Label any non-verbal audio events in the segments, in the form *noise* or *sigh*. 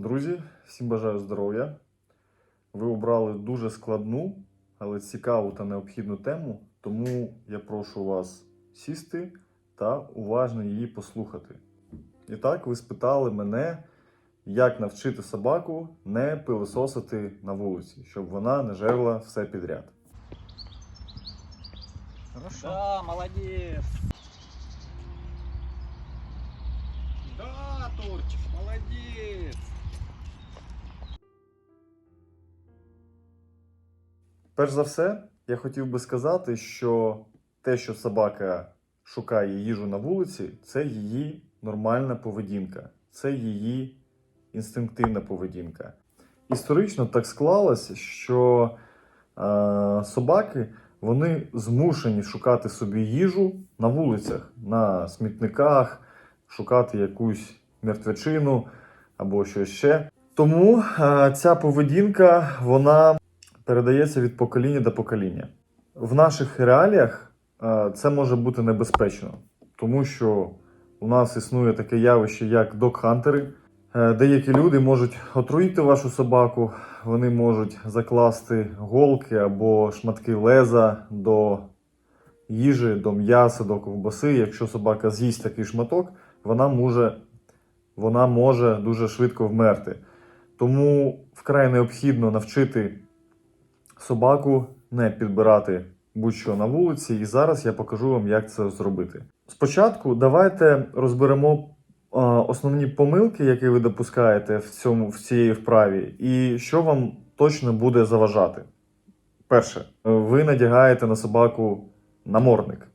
Друзі, всім бажаю здоров'я. Ви обрали дуже складну, але цікаву та необхідну тему, тому я прошу вас сісти та уважно її послухати. І так, ви спитали мене, як навчити собаку не пилососити на вулиці, щоб вона не жерла все підряд. Хорошо. Да, молодец. Перш за все, я хотів би сказати, що те, що собака шукає їжу на вулиці, це її нормальна поведінка, це її інстинктивна поведінка. Історично так склалося, що е, собаки вони змушені шукати собі їжу на вулицях, на смітниках, шукати якусь мертвечину або щось ще. Тому е, ця поведінка вона передається від покоління до покоління. В наших реаліях е, це може бути небезпечно, тому що у нас існує таке явище, як док-хантери. Е, Деякі люди можуть отруїти вашу собаку, вони можуть закласти голки або шматки леза до їжі, до м'яса, до ковбаси. Якщо собака з'їсть такий шматок, вона може, вона може дуже швидко вмерти. Тому вкрай необхідно навчити собаку не підбирати будь-що на вулиці, і зараз я покажу вам, як це зробити. Спочатку давайте розберемо е, основні помилки, які ви допускаєте в цьому в цій вправі, і що вам точно буде заважати. Перше, ви надягаєте на собаку намордник.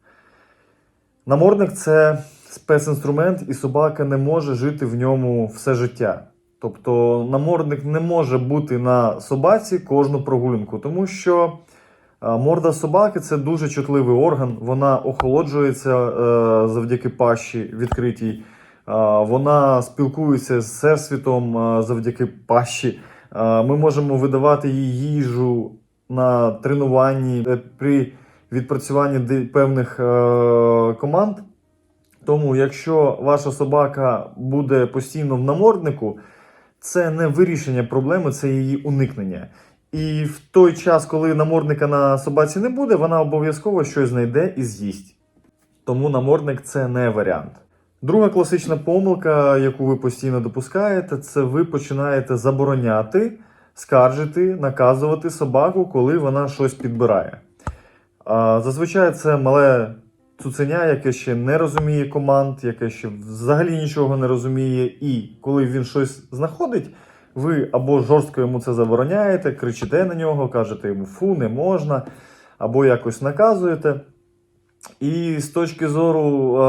Намордник це спецінструмент, і собака не може жити в ньому все життя. Тобто намордник не може бути на собаці кожну прогулянку, тому що е, морда собаки це дуже чутливий орган, вона охолоджується е, завдяки пащі відкритій, е, вона спілкується з всесвітом завдяки пащі. Ми можемо видавати їй їжу на тренуванні при відпрацюванні певних команд. Тому, якщо ваша собака буде постійно в наморднику, це не вирішення проблеми, це її уникнення. І в той час, коли намордника на собаці не буде, вона обов'язково щось знайде і з'їсть. Тому намордник це не варіант. Друга класична помилка, яку ви постійно допускаєте, це ви починаєте забороняти, скаржити, наказувати собаку, коли вона щось підбирає. Зазвичай це мале цуценя, яке ще не розуміє команд, яке ще взагалі нічого не розуміє, і коли він щось знаходить, ви або жорстко йому це забороняєте, кричите на нього, кажете йому фу, не можна, або якось наказуєте. І з точки зору е,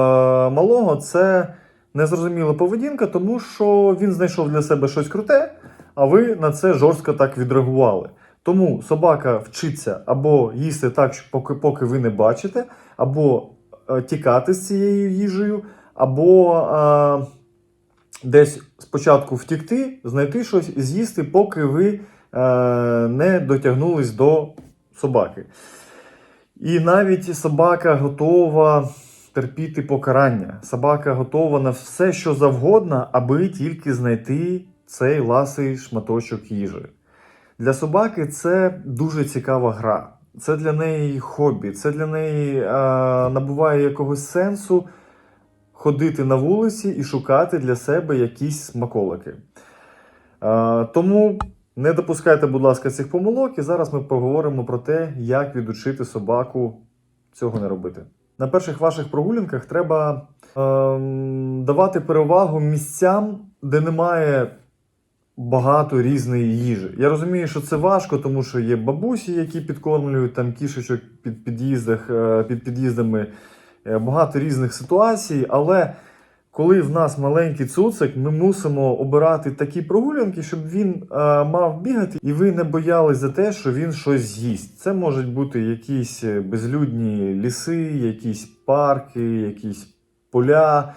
малого, це незрозуміла поведінка, тому що він знайшов для себе щось круте, а ви на це жорстко так відреагували. Тому собака вчиться або їсти так, поки, поки ви не бачите, або тікати з цією їжею, або е, десь спочатку втікти, знайти щось і з'їсти, поки ви е, не дотягнулись до собаки. І навіть собака готова терпіти покарання. Собака готова на все, що завгодно, аби тільки знайти цей ласий шматочок їжі. Для собаки це дуже цікава гра. Це для неї хобі, це для неї е, набуває якогось сенсу ходити на вулиці і шукати для себе якісь смаколики. Е, тому не допускайте, будь ласка, цих помилок, і зараз ми поговоримо про те, як відучити собаку цього не робити. На перших ваших прогулянках треба ем, давати перевагу місцям, де немає багато різної їжі. Я розумію, що це важко, тому що є бабусі, які підкормлюють там кішечок під під'їздах, е, під під'їздами, е, багато різних ситуацій, але коли в нас маленький цуцик, ми мусимо обирати такі прогулянки, щоб він е, мав бігати, і ви не боялись за те, що він щось з'їсть. Це можуть бути якісь безлюдні ліси, якісь парки, якісь поля.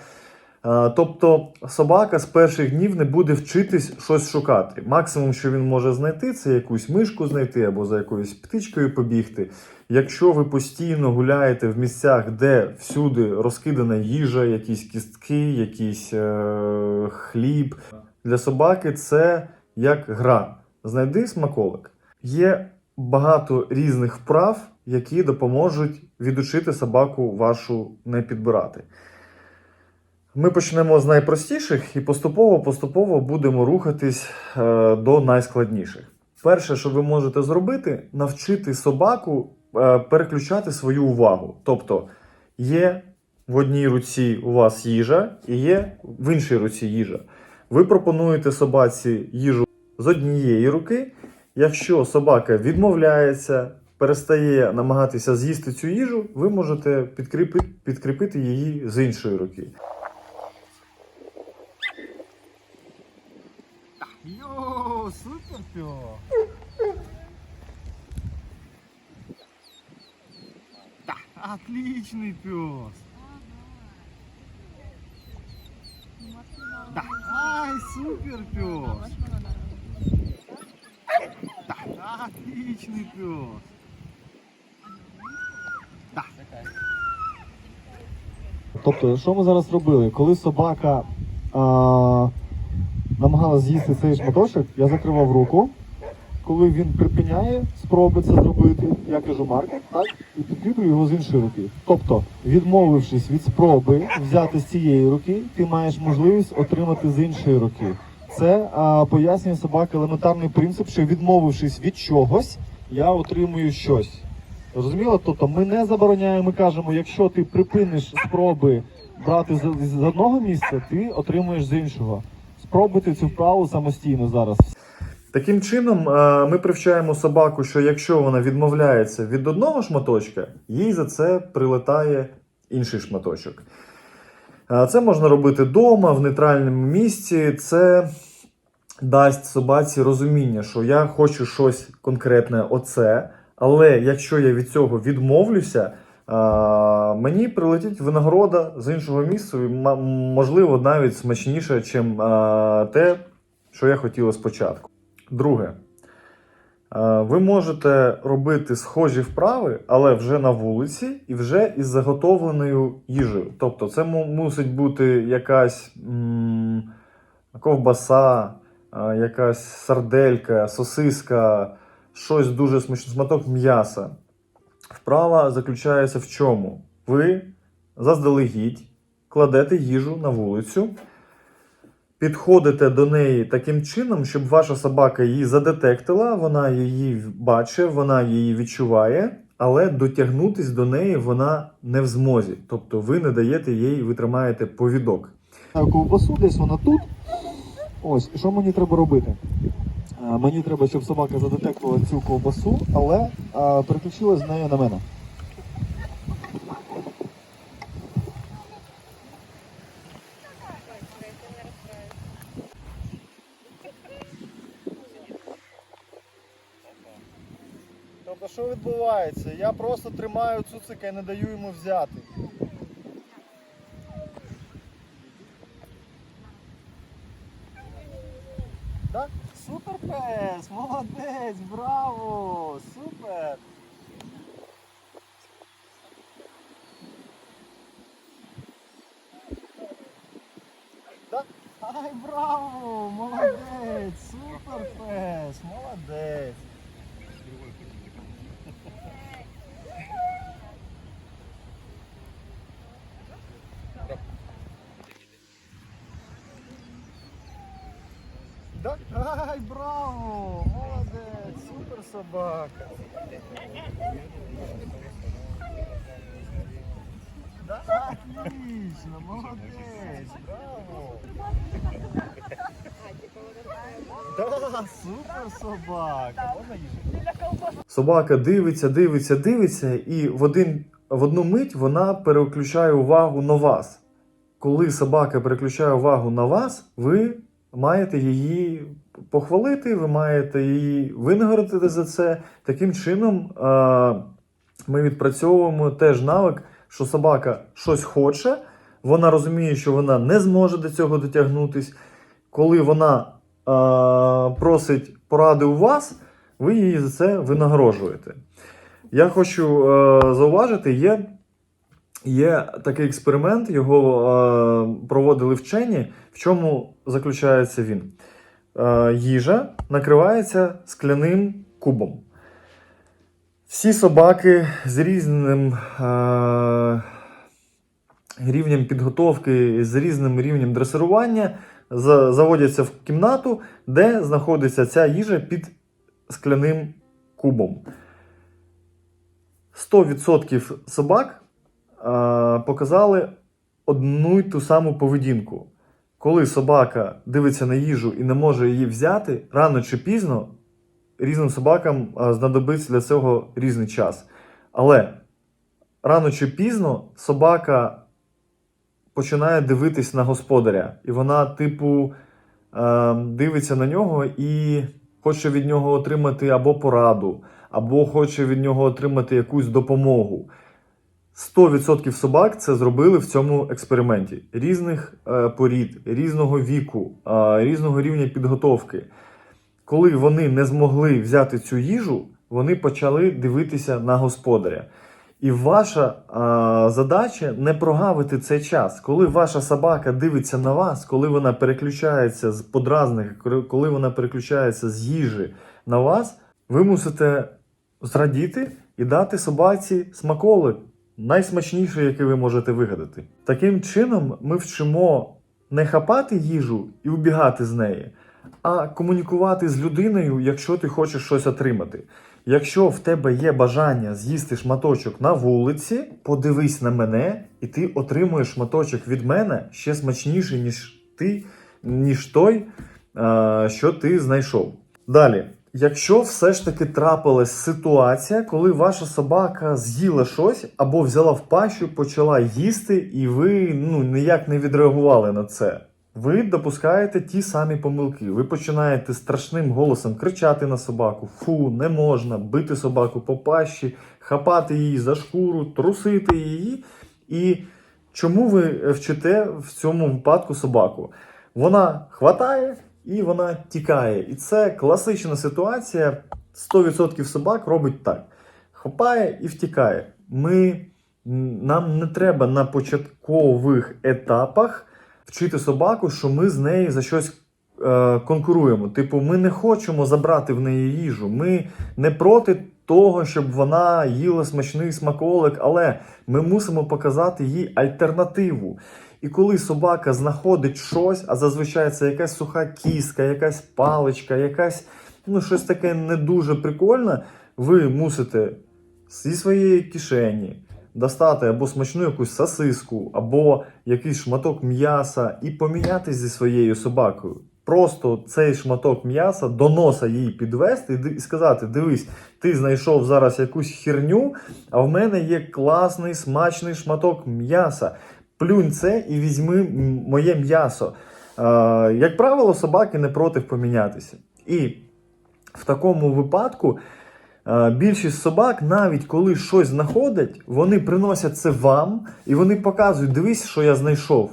Е, Тобто собака з перших днів не буде вчитись щось шукати. Максимум, що він може знайти, це якусь мишку знайти або за якоюсь птичкою побігти. Якщо ви постійно гуляєте в місцях, де всюди розкидана їжа, якісь кістки, якийсь е- хліб. для собаки це як гра. Знайди смаколик. Є багато різних вправ, які допоможуть відучити собаку вашу не підбирати. Ми почнемо з найпростіших і поступово-поступово будемо рухатись е, до найскладніших. Перше, що ви можете зробити, навчити собаку е, переключати свою увагу. Тобто є в одній руці у вас їжа і є в іншій руці їжа. Ви пропонуєте собаці їжу з однієї руки. Якщо собака відмовляється, перестає намагатися з'їсти цю їжу, ви можете підкріпити, підкріпити її з іншої руки. Йоу, супер пес. Да, отличный пес. Да, ай, супер пес. Да, отличный пес. Да. Тобто, що ми зараз робили? Коли собака а, намагалась з'їсти цей шматочок, я закривав руку. Коли він припиняє спроби це зробити, я кажу маркер, так, і підкріплюю його з іншої руки. Тобто, відмовившись від спроби взяти з цієї руки, ти маєш можливість отримати з іншої руки. Це а, пояснює собаки елементарний принцип, що відмовившись від чогось, я отримую щось. Розуміло? Тобто ми не забороняємо, ми кажемо, якщо ти припиниш спроби брати з, з одного місця, ти отримуєш з іншого. Спробуйте цю вправу самостійно зараз. Таким чином, е, ми привчаємо собаку, що якщо вона відмовляється від одного шматочка, їй за це прилетає інший шматочок. Е, Це можна робити вдома, в нейтральному місці. Це дасть собаці розуміння, що я хочу щось конкретне оце, але якщо я від цього відмовлюся, мені прилетить винагорода з іншого місця, і, можливо, навіть смачніше, ніж те, що я хотіла спочатку. Друге, ви можете робити схожі вправи, але вже на вулиці і вже із заготовленою їжею. Тобто, це мусить бути якась ковбаса, якась сарделька, сосиска, щось дуже смачне, шматок м'яса. Вправа заключається в чому? Ви заздалегідь кладете їжу на вулицю підходите до неї таким чином, щоб ваша собака її задетектила, вона її бачить, вона її відчуває, але дотягнутись до неї вона не в змозі. Тобто ви не даєте їй, ви тримаєте повідок. Ковбасу десь вона тут. Ось, що мені треба робити? Е, Мені треба, щоб собака задетектувала цю ковбасу, але е, переключилась з нею на мене. Тобто, що відбувається? Я просто тримаю цуцика і не даю йому взяти. Да? Пес, молодець, браво, супер. Ай, браво, молодець, супер пес, молодець. Да? Ай, браво! Молодець! Супер собака! Да? Отлично! Молодець! Браво! Да, супер собака! Собака дивиться, дивиться, дивиться, і в, один, в одну мить вона переключає увагу на вас. Коли собака переключає увагу на вас, ви маєте її похвалити, ви маєте її винагородити за це. Таким чином, ми відпрацьовуємо теж навик, що собака щось хоче, вона розуміє, що вона не зможе до цього дотягнутись. Коли вона просить поради у вас, ви її за це винагороджуєте. Я хочу зауважити, є Є такий експеримент, його е, проводили вчені. В чому заключається він? Е, їжа накривається скляним кубом. Всі собаки з різним е, рівнем підготовки, з різним рівнем дресирування за- заводяться в кімнату, де знаходиться ця їжа під скляним кубом. 100% собак е, показали одну й ту саму поведінку. Коли собака дивиться на їжу і не може її взяти, рано чи пізно різним собакам знадобиться для цього різний час. Але рано чи пізно собака починає дивитись на господаря, і вона, типу, дивиться на нього і хоче від нього отримати або пораду, або хоче від нього отримати якусь допомогу. 100% собак це зробили в цьому експерименті. Різних е, порід, різного віку, е, різного рівня підготовки. Коли вони не змогли взяти цю їжу, вони почали дивитися на господаря. І ваша а, задача не прогавити цей час. Коли ваша собака дивиться на вас, коли вона переключається з подразних, коли вона переключається з їжі на вас, ви мусите зрадіти і дати собаці смаколик, найсмачніший, який ви можете вигадати. Таким чином, ми вчимо не хапати їжу і убігати з неї, а комунікувати з людиною, якщо ти хочеш щось отримати. Якщо в тебе є бажання з'їсти шматочок на вулиці, подивись на мене, і ти отримуєш шматочок від мене ще смачніший, ніж ти, ніж той, що ти знайшов. Далі, якщо все ж таки трапилась ситуація, коли ваша собака з'їла щось або взяла в пащу, почала їсти, і ви ну, ніяк не відреагували на це. Ви допускаєте ті самі помилки. Ви починаєте страшним голосом кричати на собаку: фу, не можна, бити собаку по пащі, хапати її за шкуру, трусити її. І чому ви вчите в цьому випадку собаку? Вона хватає і вона тікає. І це класична ситуація. 100% собак робить так: хапає і втікає. Ми, нам не треба на початкових етапах вчити собаку, що ми з нею за щось е, конкуруємо. Типу, ми не хочемо забрати в неї їжу. Ми не проти того, щоб вона їла смачний смаколик, але ми мусимо показати їй альтернативу. І коли собака знаходить щось, а зазвичай це якась суха кістка, якась паличка, якась ну, щось таке не дуже прикольне, ви мусите зі своєї кишені достати або смачну якусь сосиску, або якийсь шматок м'яса і помінятись зі своєю собакою. Просто цей шматок м'яса до носа її підвести і сказати: дивись, ти знайшов зараз якусь херню, а в мене є класний смачний шматок м'яса. Плюнь це і візьми моє м'ясо. Е, як правило, собаки не проти помінятися. І в такому випадку Е, Більшість собак, навіть коли щось знаходять, вони приносять це вам і вони показують: дивись, що я знайшов.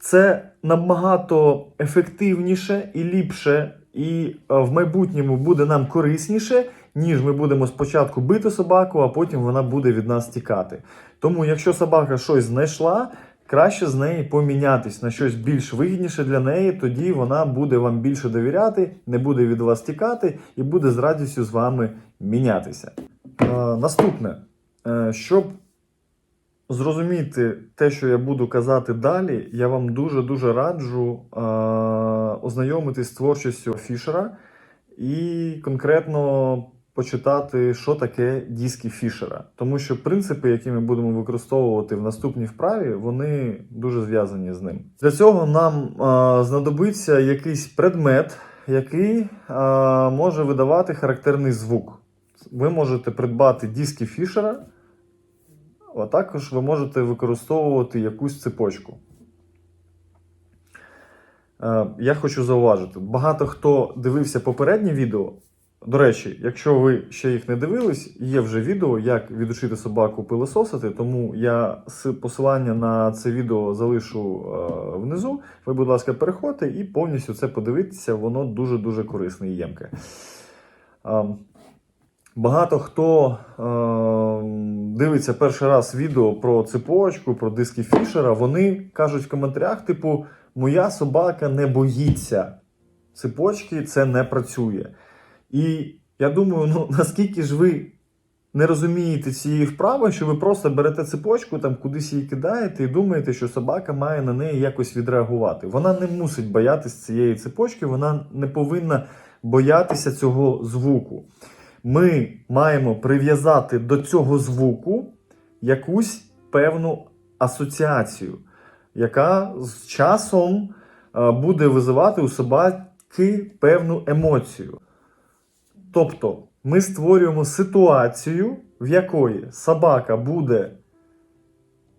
Це набагато ефективніше і ліпше, і е, в майбутньому буде нам корисніше, ніж ми будемо спочатку бити собаку, а потім вона буде від нас тікати. Тому, якщо собака щось знайшла, краще з неї помінятись на щось більш вигідніше для неї, тоді вона буде вам більше довіряти, не буде від вас тікати і буде з радістю з вами мінятися. Е, наступне, Е, щоб зрозуміти те, що я буду казати далі, я вам дуже-дуже раджу е, ознайомитись з творчістю Фішера і конкретно почитати, що таке диски Фішера. Тому що принципи, які ми будемо використовувати в наступній вправі, вони дуже зв'язані з ним. Для цього нам е, знадобиться якийсь предмет, який е, може видавати характерний звук. Ви можете придбати диски Фішера. А також ви можете використовувати якусь цепочку. Е, Я хочу зауважити, багато хто дивився попереднє відео. До речі, якщо ви ще їх не дивились, є вже відео, як відучити собаку пилососити, тому я посилання на це відео залишу е, внизу. Ви, будь ласка, переходьте і повністю це подивіться, воно дуже-дуже корисне і ємке. Ем, Багато хто е, дивиться перший раз відео про цепочку, про диски Фішера. Вони кажуть в коментарях: типу, моя собака не боїться цепочки, це не працює. І я думаю, ну наскільки ж ви не розумієте цієї вправи, що ви просто берете цепочку, там кудись її кидаєте і думаєте, що собака має на неї якось відреагувати. Вона не мусить боятися цієї цепочки, вона не повинна боятися цього звуку. Ми маємо прив'язати до цього звуку якусь певну асоціацію, яка з часом е, буде визивати у собаки певну емоцію. Тобто ми створюємо ситуацію, в якої собака буде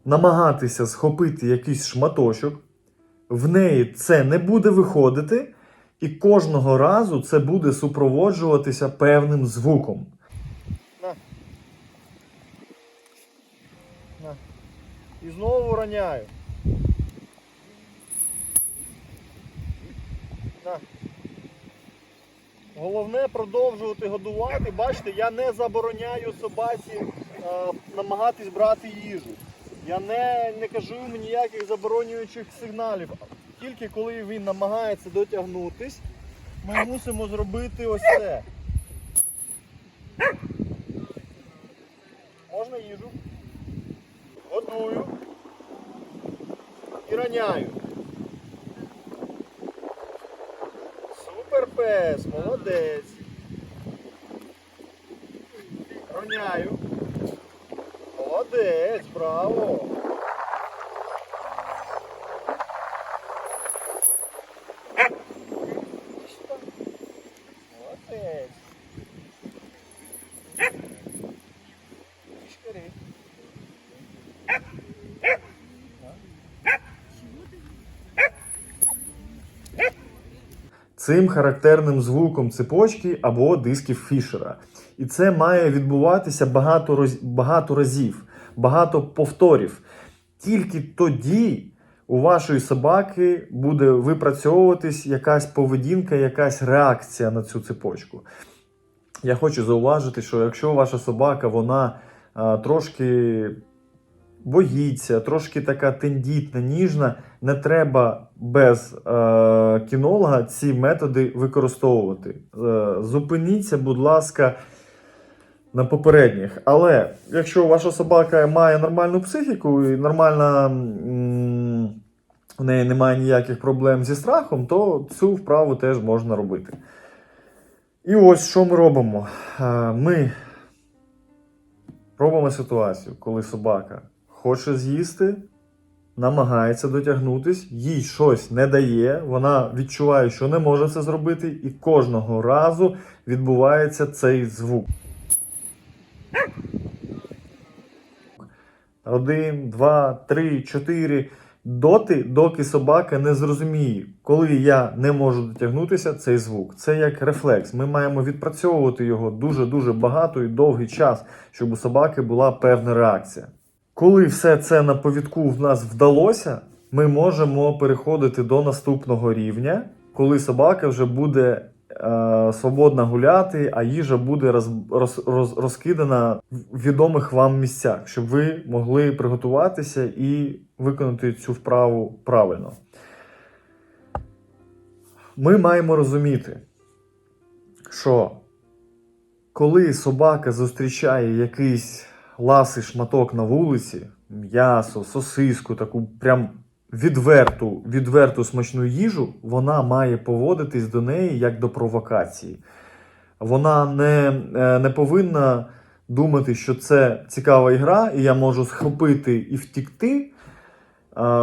намагатися схопити якийсь шматочок, в неї це не буде виходити, і кожного разу це буде супроводжуватися певним звуком. І знову роняю. На. Головне продовжувати годувати. Бачите, я не забороняю собаці е, намагатись брати їжу. Я не, не кажу йому ніяких заборонюючих сигналів. Тільки коли він намагається дотягнутись, ми мусимо зробити ось це. Можна їжу? Годую і роняю. Пес, молодець. Роняю. Молодець, браво. Молодець. Шкари. Цим характерним звуком цепочки або дисків Фішера. І це має відбуватися багато, роз- багато разів, багато повторів. Тільки тоді у вашої собаки буде випрацьовуватись якась поведінка, якась реакція на цю цепочку. Я хочу зауважити, що якщо ваша собака вона а, трошки боїться, трошки така тендітна, ніжна, не треба без е, кінолога ці методи використовувати. Е, зупиніться, будь ласка, на попередніх. Але якщо ваша собака має нормальну психіку і нормальна. м, в неї немає ніяких проблем зі страхом, то цю вправу теж можна робити. І ось що ми робимо. Е, Ми робимо ситуацію, коли собака хоче з'їсти, намагається дотягнутись, їй щось не дає, вона відчуває, що не може це зробити, і кожного разу відбувається цей звук. Один, два, три, чотири. Доти, доки собака не зрозуміє, коли я не можу дотягнутися, цей звук. Це як рефлекс. Ми маємо відпрацьовувати його дуже-дуже багато і довгий час, щоб у собаки була певна реакція. Коли все це на повідку в нас вдалося, ми можемо переходити до наступного рівня, коли собака вже буде е, свободно гуляти, а їжа буде роз, роз, роз, розкидана в відомих вам місцях, щоб ви могли приготуватися і виконати цю вправу правильно. Ми маємо розуміти, що коли собака зустрічає якийсь ласий шматок на вулиці, м'ясо, сосиску, таку прям відверту, відверту смачну їжу, вона має поводитись до неї як до провокації. Вона не, е, не повинна думати, що це цікава ігра, і я можу схопити і втікти.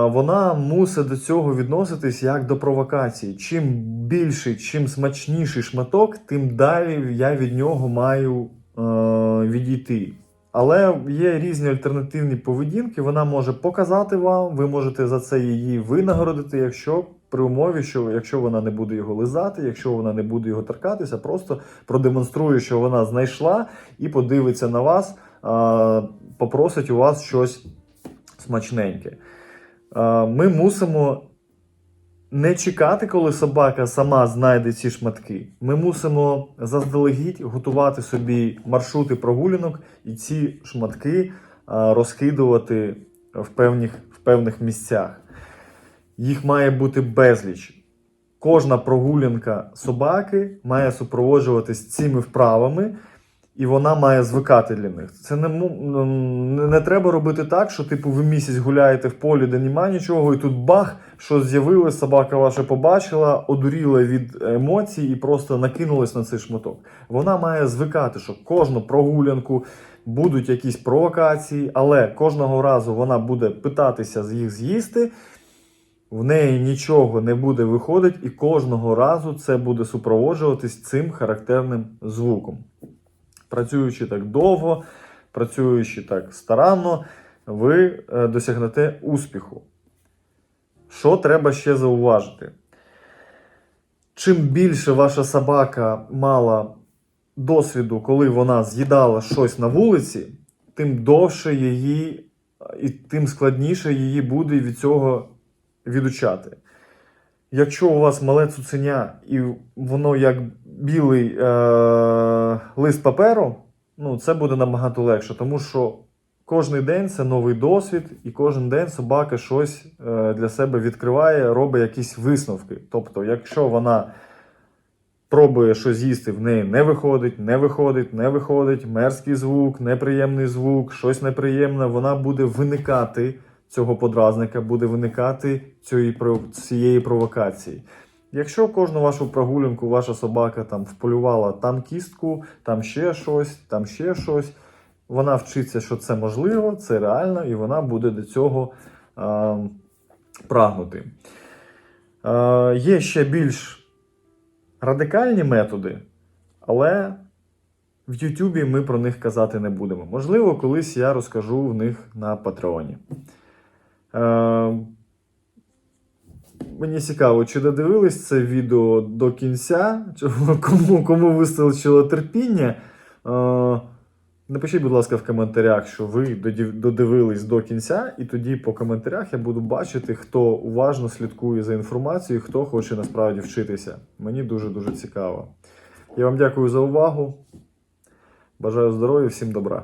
Вона мусить до цього відноситись як до провокації. Чим більший, чим смачніший шматок, тим далі я від нього маю е, відійти. Але є різні альтернативні поведінки. Вона може показати вам, ви можете за це її винагородити, якщо при умові, що якщо вона не буде його лизати, якщо вона не буде його торкатися, просто продемонструє, що вона знайшла і подивиться на вас, попросить у вас щось смачненьке. Ми мусимо не чекати, коли собака сама знайде ці шматки. Ми мусимо заздалегідь готувати собі маршрути прогулянок і ці шматки а, розкидувати в певних, в певних місцях. Їх має бути безліч. Кожна прогулянка собаки має супроводжуватись цими вправами, і вона має звикати для них. Це не, ну, не, не треба робити так, що типу ви місяць гуляєте в полі, де немає нічого, і тут бах, що з'явилось, собака ваша побачила, одуріла від емоцій і просто накинулась на цей шматок. Вона має звикати, що кожну прогулянку будуть якісь провокації, але кожного разу вона буде питатися з їх з'їсти. В неї нічого не буде виходити, і кожного разу це буде супроводжуватись цим характерним звуком. Працюючи так довго, працюючи так старанно, ви е, досягнете успіху. Що треба ще зауважити? Чим більше ваша собака мала досвіду, коли вона з'їдала щось на вулиці, тим довше її і тим складніше її буде від цього відучати. Якщо у вас мале цуценя і воно як білий е- лист паперу, ну це буде набагато легше, тому що кожен день це новий досвід, і кожен день собака щось е, для себе відкриває, робить якісь висновки. Тобто, якщо вона пробує щось їсти, в неї не виходить, не виходить, не виходить, мерзкий звук, неприємний звук, щось неприємне, вона буде виникати цього подразника, буде виникати цієї, провокації. Якщо кожну вашу прогулянку ваша собака там вполювала там кістку, там ще щось, там ще щось, вона вчиться, що це можливо, це реально, і вона буде до цього е, прагнути. Е, є ще більш радикальні методи, але в Ютубі ми про них казати не будемо. Можливо, колись я розкажу в них на Патреоні. Е, Мені цікаво, чи додивились це відео до кінця, *laughs* кому, кому вистачило терпіння. Е, Напишіть, будь ласка, в коментарях, що ви додивились до кінця, і тоді по коментарях я буду бачити, хто уважно слідкує за інформацією, хто хоче насправді вчитися. Мені дуже-дуже цікаво. Я вам дякую за увагу. Бажаю здоров'я, всім добра.